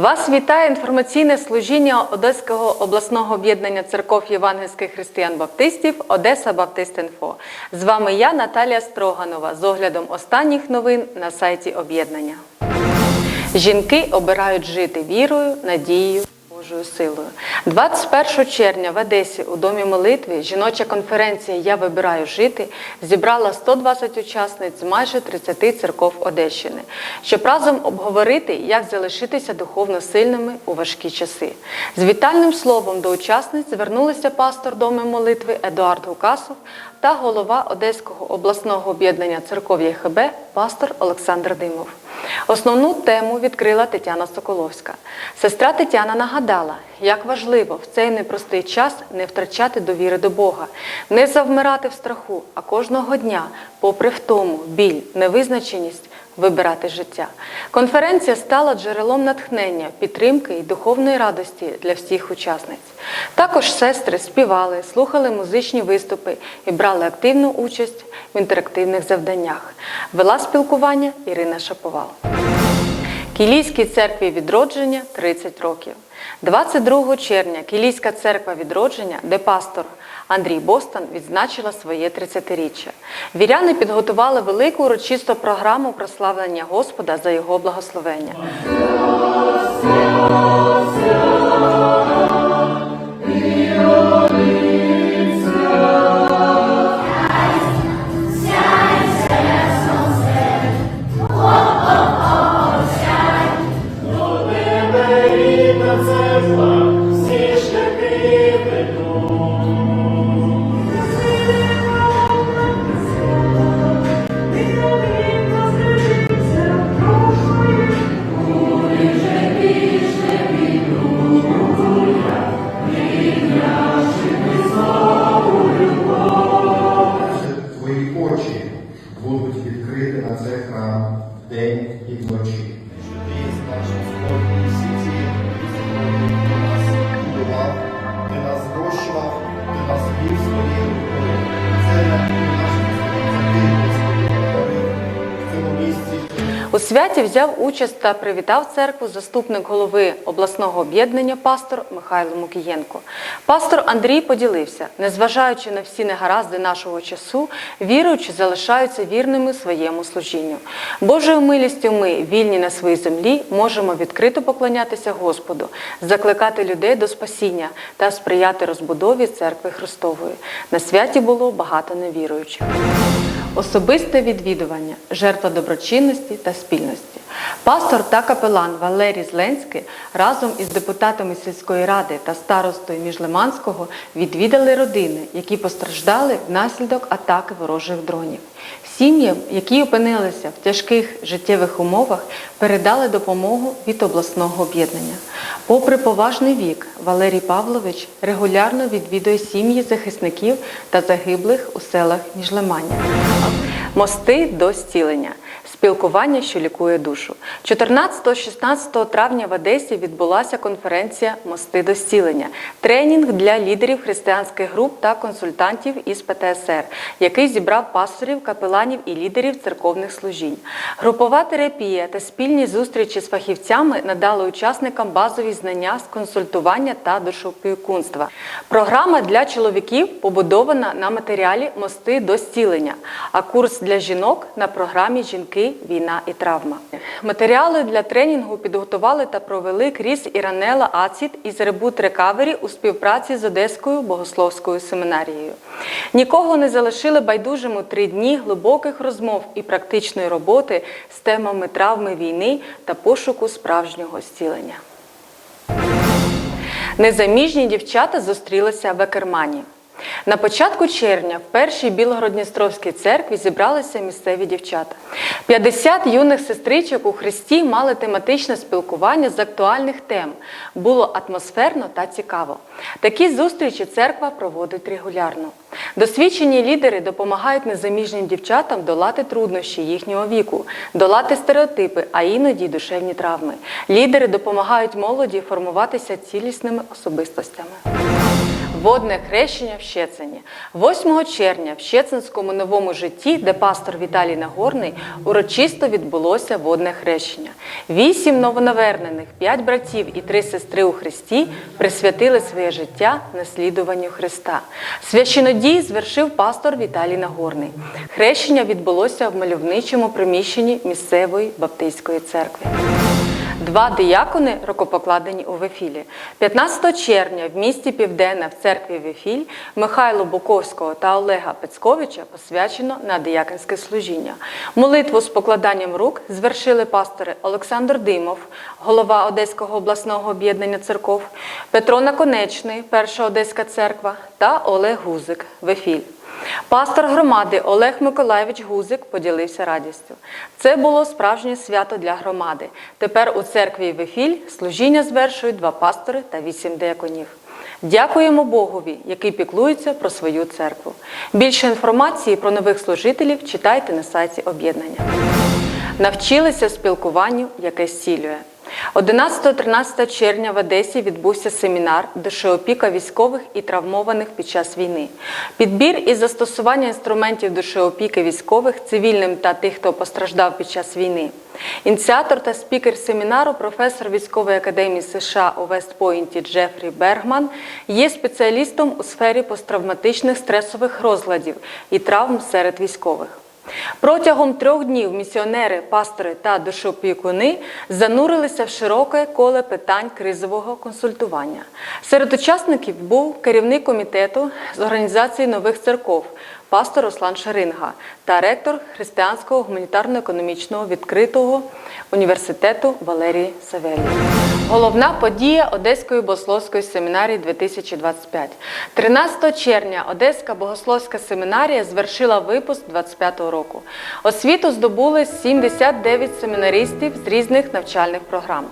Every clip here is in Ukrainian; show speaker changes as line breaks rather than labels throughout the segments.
Вас вітає інформаційне служіння Одеського обласного об'єднання церков євангельських християн-баптистів Одеса Баптистинфо. З вами я, Наталія Строганова, з оглядом останніх новин на сайті об'єднання. Жінки обирають жити вірою, надією. Божою силою. 21 червня в Одесі у Домі молитви жіноча конференція Я вибираю жити зібрала 120 учасниць з майже 30 церков Одещини, щоб разом обговорити, як залишитися духовно сильними у важкі часи. З вітальним словом до учасниць звернулися пастор Доми молитви Едуард Гукасов та голова Одеського обласного об'єднання церков ЄХБ пастор Олександр Димов. Основну тему відкрила Тетяна Соколовська. Сестра Тетяна нагадала, як важливо в цей непростий час не втрачати довіри до Бога, не завмирати в страху, а кожного дня, попри втому, біль, невизначеність, вибирати життя. Конференція стала джерелом натхнення, підтримки і духовної радості для всіх учасниць. Також сестри співали, слухали музичні виступи і брали активну участь в інтерактивних завданнях. Вела спілкування Ірина Шаповал. Кілійській церкві відродження 30 років. 22 червня Кілійська церква відродження, де пастор Андрій Бостан відзначила своє 30-річчя. Віряни підготували велику урочисту програму прославлення Господа за його благословення. Святі взяв участь та привітав церкву заступник голови обласного об'єднання пастор Михайло Мукієнко. Пастор Андрій поділився, незважаючи на всі негаразди нашого часу, віруючі залишаються вірними своєму служінню. Божою милістю ми, вільні на своїй землі, можемо відкрито поклонятися Господу, закликати людей до спасіння та сприяти розбудові церкви Христової. На святі було багато невіруючих. Особисте відвідування, жертва доброчинності та спільності. Пастор та капелан Валерій Зленський разом із депутатами сільської ради та старостою Міжлиманського відвідали родини, які постраждали внаслідок атаки ворожих дронів. Сім'ям, які опинилися в тяжких життєвих умовах, передали допомогу від обласного об'єднання. Попри поважний вік, Валерій Павлович регулярно відвідує сім'ї захисників та загиблих у селах Міжлимання. Мости до зцілення. Спілкування, що лікує душу. 14-16 травня в Одесі відбулася конференція Мости до зцілення, тренінг для лідерів християнських груп та консультантів із ПТСР, який зібрав пасторів, капеланів і лідерів церковних служінь. Групова терапія та спільні зустрічі з фахівцями надали учасникам базові знання з консультування та душопікунства. Програма для чоловіків побудована на матеріалі Мости до зцілення, а курс для жінок на програмі Жінки, війна і травма. Матеріали для тренінгу підготували та провели Кріс Іранела Ацід із Reboot Recovery у співпраці з Одеською богословською семінарією. Нікого не залишили байдужим три дні глибоких розмов і практичної роботи з темами травми війни та пошуку справжнього зцілення. Незаміжні дівчата зустрілися в Екермані. На початку червня в першій Білгородністровській церкві зібралися місцеві дівчата. 50 юних сестричок у Христі мали тематичне спілкування з актуальних тем. Було атмосферно та цікаво. Такі зустрічі церква проводить регулярно. Досвідчені лідери допомагають незаміжнім дівчатам долати труднощі їхнього віку, долати стереотипи, а іноді душевні травми. Лідери допомагають молоді формуватися цілісними особистостями. Водне хрещення в Щецині. 8 червня в Щецинському новому житті, де пастор Віталій Нагорний, урочисто відбулося водне хрещення. Вісім новонавернених, п'ять братів і три сестри у Христі присвятили своє життя наслідуванню Христа. Священодій звершив пастор Віталій Нагорний. Хрещення відбулося в мальовничому приміщенні місцевої баптистської церкви. Два диякони рукопокладені у Вефілі. 15 червня в місті Південне в церкві Вефіль Михайло Буковського та Олега Пецьковича посвячено на дияконське служіння. Молитву з покладанням рук звершили пастори Олександр Димов, голова Одеського обласного об'єднання церков, Петро Наконечний, Перша Одеська церква та Олег Гузик Вефіль. Пастор громади Олег Миколаєвич Гузик поділився радістю. Це було справжнє свято для громади. Тепер у церкві Вефіль служіння звершують два пастори та вісім деяконів. Дякуємо Богові, який піклується про свою церкву. Більше інформації про нових служителів читайте на сайті об'єднання. Навчилися спілкуванню, яке зцілює. 11-13 червня в Одесі відбувся семінар душеопіка військових і травмованих під час війни. Підбір і застосування інструментів душеопіки військових, цивільним та тих, хто постраждав під час війни. Ініціатор та спікер семінару, професор військової академії США у Вестпойнті Джефрі Бергман, є спеціалістом у сфері посттравматичних стресових розладів і травм серед військових. Протягом трьох днів місіонери, пастори та душопікуни занурилися в широке коле питань кризового консультування. Серед учасників був керівник комітету з організації нових церков, пастор Руслан Шаринга та ректор Християнського гуманітарно-економічного відкритого університету Валерій Савелій. Головна подія Одеської богословської семінарії 2025. 13 червня Одеська богословська семінарія звершила випуск 25-го року. Освіту здобули 79 семінаристів з різних навчальних програм.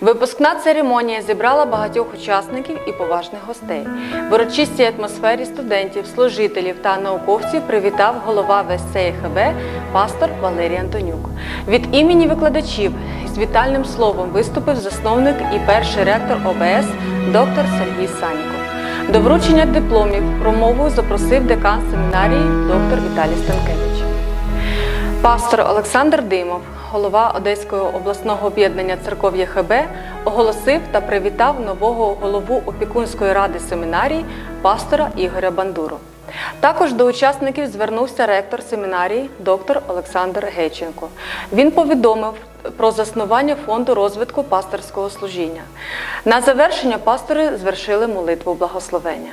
Випускна церемонія зібрала багатьох учасників і поважних гостей. В урочистій атмосфері студентів, служителів та науковців привітав голова ВСЦХБ пастор Валерій Антонюк. Від імені викладачів з вітальним словом виступив засновник і перший ректор ОБС доктор Сергій Саніков. До вручення дипломів промову запросив декан семінарії доктор Віталій Станкевич. Пастор Олександр Димов, голова Одеського обласного об'єднання церков ЄХБ, оголосив та привітав нового голову опікунської ради семінарії пастора Ігоря Бандуру. Також до учасників звернувся ректор семінарії доктор Олександр Геченко. Він повідомив про заснування фонду розвитку пасторського служіння. На завершення пастори звершили молитву благословення.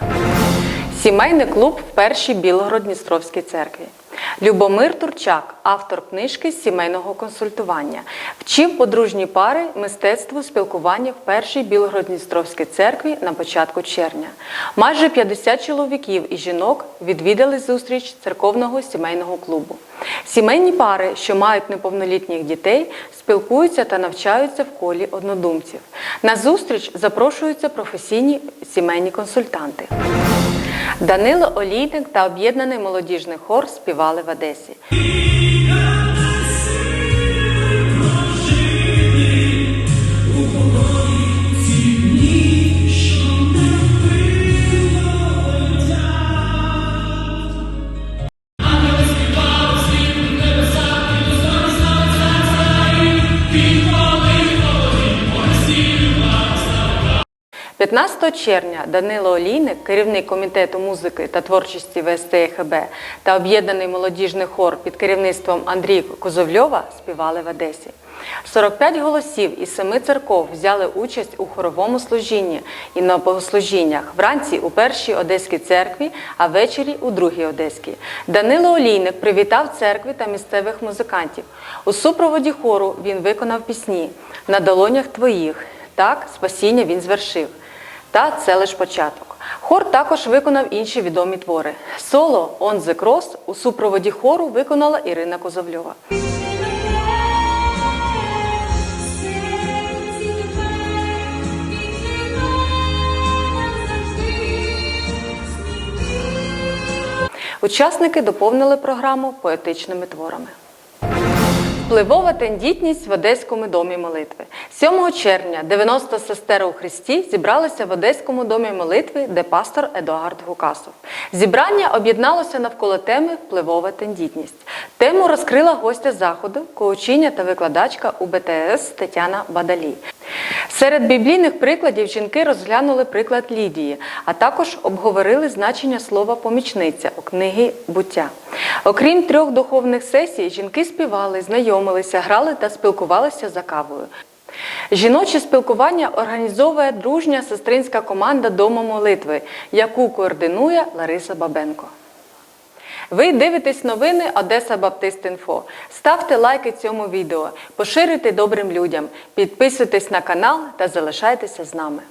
Сімейний клуб в першій Білогород-Дністровській церкві. Любомир Турчак, автор книжки сімейного консультування, вчив подружні пари мистецтву спілкування в першій Білгород-Дністровській церкві на початку червня. Майже 50 чоловіків і жінок відвідали зустріч церковного сімейного клубу. Сімейні пари, що мають неповнолітніх дітей, спілкуються та навчаються в колі однодумців. На зустріч запрошуються професійні сімейні консультанти. Данило Олійник та об'єднаний молодіжний хор співали в Одесі. – 15 червня Данило Олійник, керівник комітету музики та творчості ВСТХБ та об'єднаний молодіжний хор під керівництвом Андрія Козовльова співали в Одесі. 45 голосів із семи церков взяли участь у хоровому служінні і на богослужіннях вранці у першій Одеській церкві, а ввечері у другій Одеській. Данило Олійник привітав церкви та місцевих музикантів. У супроводі хору він виконав пісні на долонях твоїх. Так, спасіння він звершив. Та це лише початок. Хор також виконав інші відомі твори. Соло «On the Cross» у супроводі хору виконала Ірина Козовльова. Учасники доповнили програму поетичними творами. Впливова тендітність в Одеському домі молитви. 7 червня 90 сестер у Христі зібралися в Одеському домі молитви, де пастор Едуард Гукасов. Зібрання об'єдналося навколо теми Впливова тендітність. Тему розкрила гостя заходу, коучиня та викладачка УБТС Тетяна Бадалій. Серед біблійних прикладів жінки розглянули приклад Лідії, а також обговорили значення слова помічниця у книги буття. Окрім трьох духовних сесій, жінки співали, знайомилися, грали та спілкувалися за кавою. Жіноче спілкування організовує дружня сестринська команда Дому молитви, яку координує Лариса Бабенко. Ви дивитесь новини Одеса Баптист Інфо. Ставте лайки цьому відео, поширюйте добрим людям, підписуйтесь на канал та залишайтеся з нами.